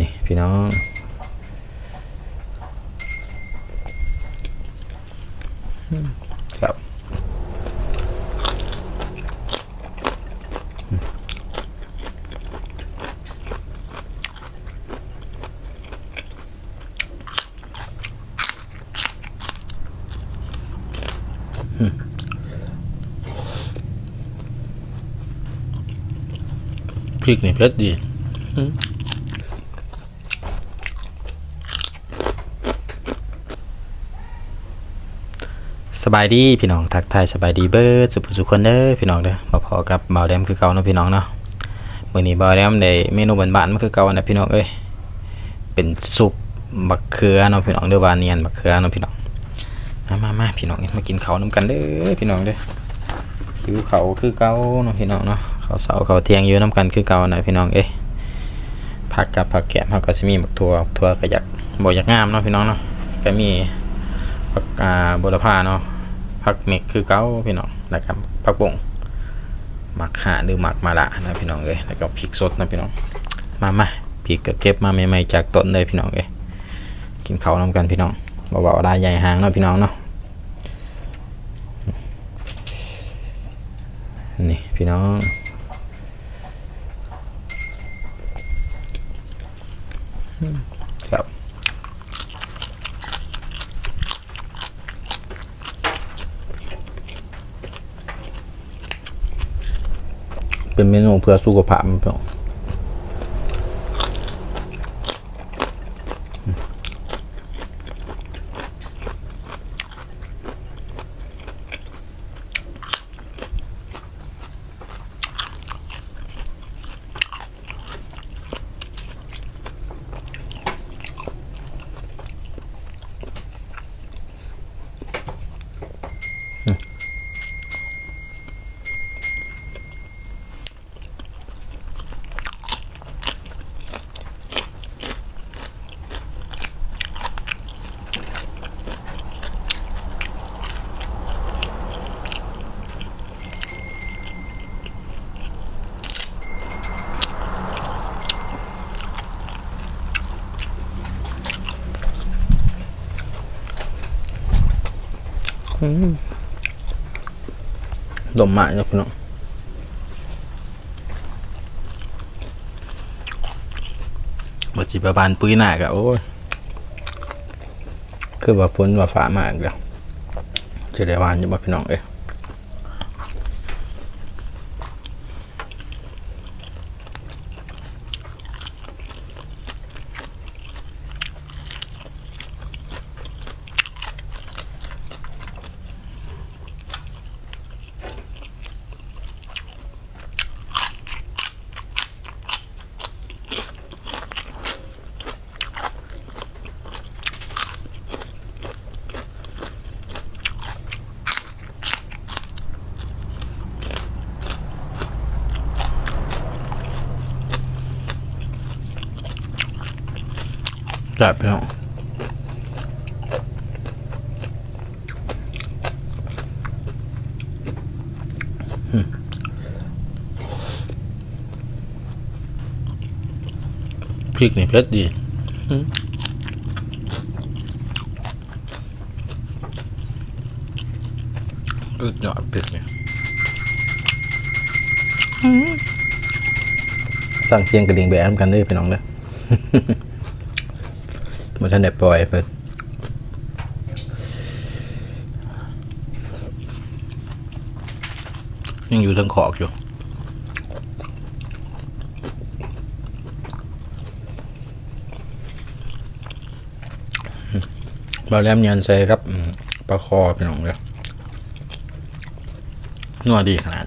นี่พี่น้องครับพริกนี่เผ็ดดี สบายดีพี่น้องทักทายสบายดีเบิร์ดสุขสุขคนเด้อพี่น้องเด้อมาพอกับเบาแดมคือเก่าเนาะพี่น้องเนาะมื้อนี้เบาแดมได้เมนูบ้านๆมาคือเก่านะพี่น้องเอ้ยเป็นซุปมะเขือเนาะพี่น้องเด้อวาเนียนมะเขือเนาะพี่น้องมามามาพี่น้องมากินข้าวนํกันเด้อพี่น้องเด้อหิวเขาวคือเก่าเนาะพี่น้องเนาะข้าวเสาข้าวเที่ยงอยู่นํกันคือเก่านะพี่น้องเอ้ยผักกับผักแกมเฮาก็สิมีหมักถั่วหมักถั่วก็อยากบ่อยากงามเนาะพี่น้องเนาะก็มีผักอ่าบุรพาเนาะ ผักเม็กคือเก้าพี่น้องนะครับผักบงหมักหาหรือหมักมาละนะพี่น้องเอ้ยแล้วก็พริกสดนะพี่น้องมามาพริกก็เก็บมาใหม่ๆจากต้นเลยพี่น้องเอ้ยกินเขาน้ำกันพี่น้องเบาๆได้ใหญ่หางเนาะพี่น้องเนาะนี่พี่น้องครับ เป็นเมนูเพื่อสุขภาพพี่น้อง ดมมากนะพี่น้องบัจิประบานปุ้ยหน้ากะโอ้ย คือว่าฝนว่าฟ้ามากแล้วจะได้วานอยู่บ่พี่น้องเอ้ย ครับพี่น้องอืมพริกนี่เผ็ดดีอืมอึดยอดพริกเนี่ยสั่งเสียงกระดิ่งแบมกันเด้อพี่น้องเด้อ มานได้ปล่อยเพิ่นยังอยู่ทั้งขอกอยู่บาแลมยันใส่ครับปลาคอพี่น้องเลยนัวดีขนาด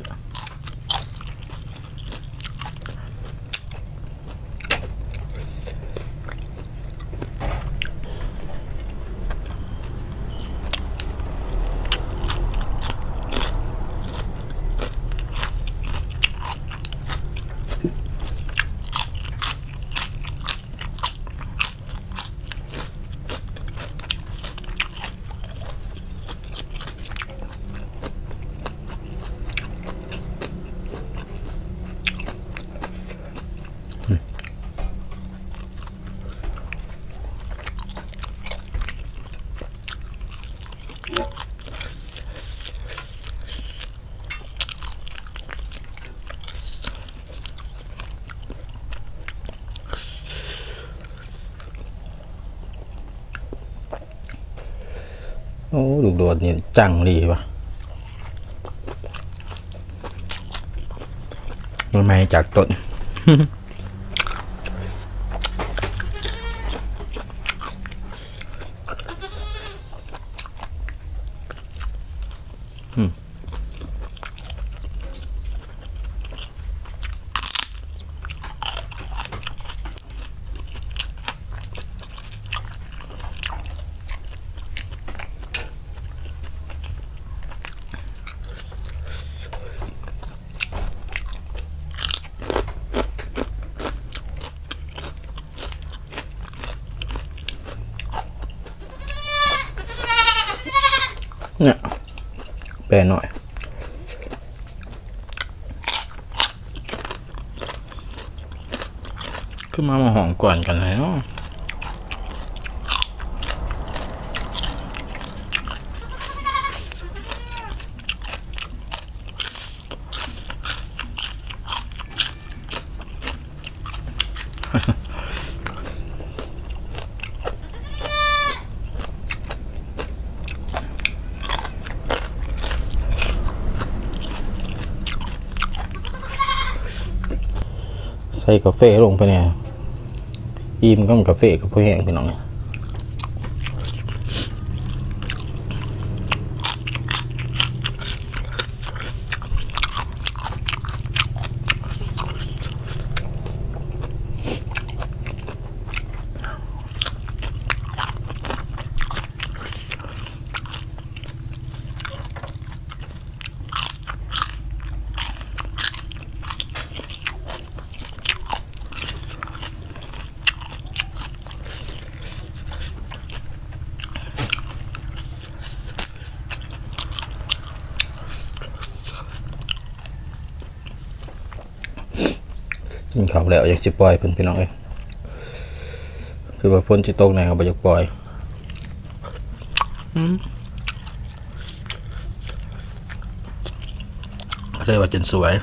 อ้ลูกโดดนี่จังดีวะมันไม่จากต้น เนี่ยแปรหน่อย ขึ้นมามาหอมก่อนกันเลยเนาะ ใส่กาแฟลงไปเนี่ยอิ่มก็มีกาแฟกับผู้แห้งพี่น้องเนี่ย กินข้าวแล้วอยากจะปล่อยเพิ่นพี่น้องเอ้ยคือว่าพ้นที่ตกไหนเขาบ่อยากปล่อยเลยว่าจนสวย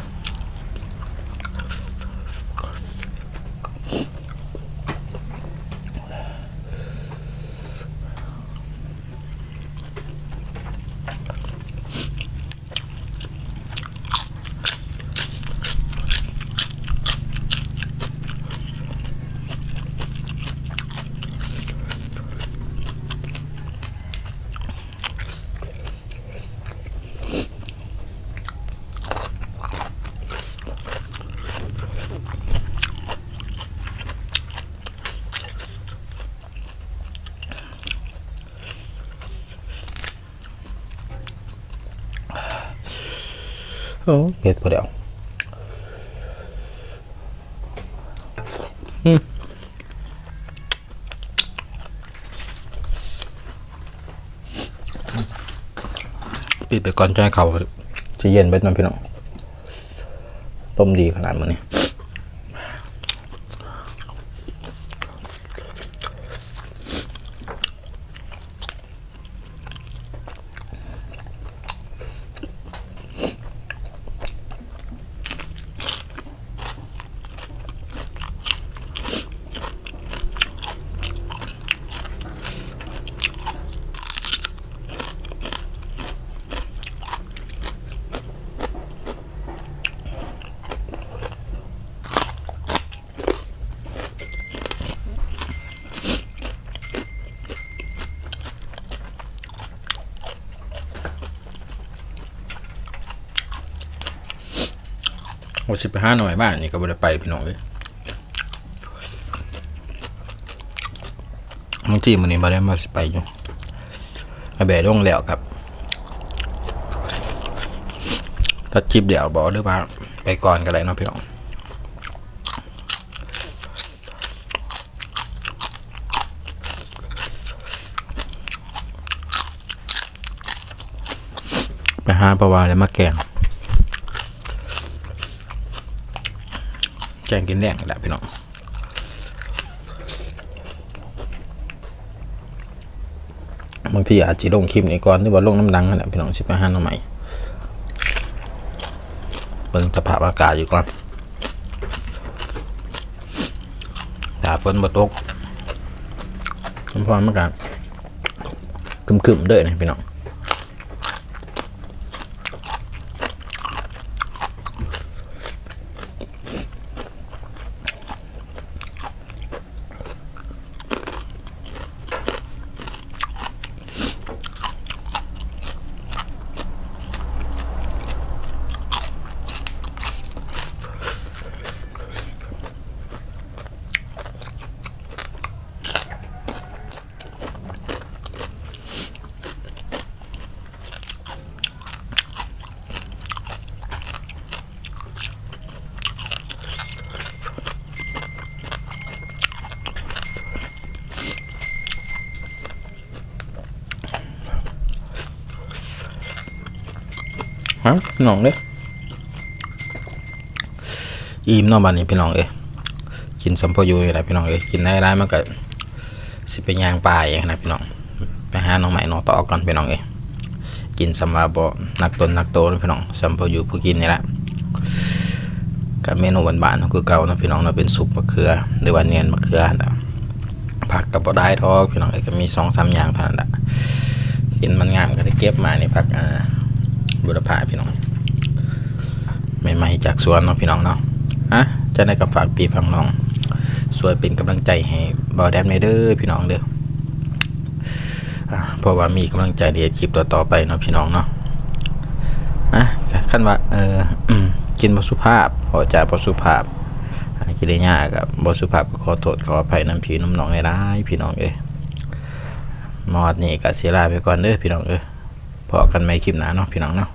เผ็ดพอเดียวอืมปิดไปก่อนจะให้เขาจะเย็นไปน้ำพี่น้อง ต้มดีขนาดมันนี่ ว่าสิไปห้าหน่อยบ้านนี่ก็บ่ได้ไปพี่น้องเลยบางทีมันนี่บ่ได้มาสิไปอยู่มาแบะลงแล้วครับถ้าจิบเดี๋ยวบอกหรือว่าไปก่อนก็ได้เนาะพี่น้องไปหาปลาวาแล้วมาแกง แกงกินแดงแหละพี่น้องบางทีอาจจะลงคลิปนี้ก่อนที่ว่าลงน้ำดังนั่นแหละพี่น้องสิบห้าน้ำใหม่เบิ่งสภาพอากาศอยู่ก่อนถ้าฝนบ่ตกน้ำพรมันก็คึมๆเด้อนี่พี่น้อง ฮะพี่น้องเด้ออิ่มนาะบัดนี้พี่น้องเอ้ยกินสัมพออยู่นี่แหละพี่น้องเอ้ยกินได้ได้มันก็สิไปย่างป่าอย่างนะพี่น้องไปหาน้องใหม่น้องต่อก่อนพี่น้องเอ้ยกินสำหรับบ่นักตนนักโตนะพี่น้องสัมพออยู่ผู้กินนี่แหละกับเมนูบ้านๆคือเก่านะพี่น้องเนาเป็นซุปมะเขือหรือว่าเนียนมะเขือนะผักกับบ่ได้ทอกพี่น้องเอ้ยก็มีสองสามอย่างเท่านั้นแหละกินมันงามก็ได้เก็บมานี่ผักอ่า บุรพาพี่น้องใหม่ๆจากสวนเนาะพี่น้องเนาะอะจะได้กับฝากปีฝังน้องสวยเป็นกำลังใจให้บอแดมในเด้อพี่น้องเด้อเพราะว่ามีกำลังใจเดียวคลิปต่อๆไปเนาะพี่น้องเนาะอะขั้นว่าเออกินบสุภาพพอจาบสุภาพกินได้ยากกับบสุภาพก็ขอโทษขออภัยน้ำพี่น้ำหนองในร้พี่น้องเอ้ยมอดนี่ก็เสียลาไปก่อนเด้อพี่น้องเอ้ย พอกันไม่คลิปหนาเนาะพี่น้องเนาะ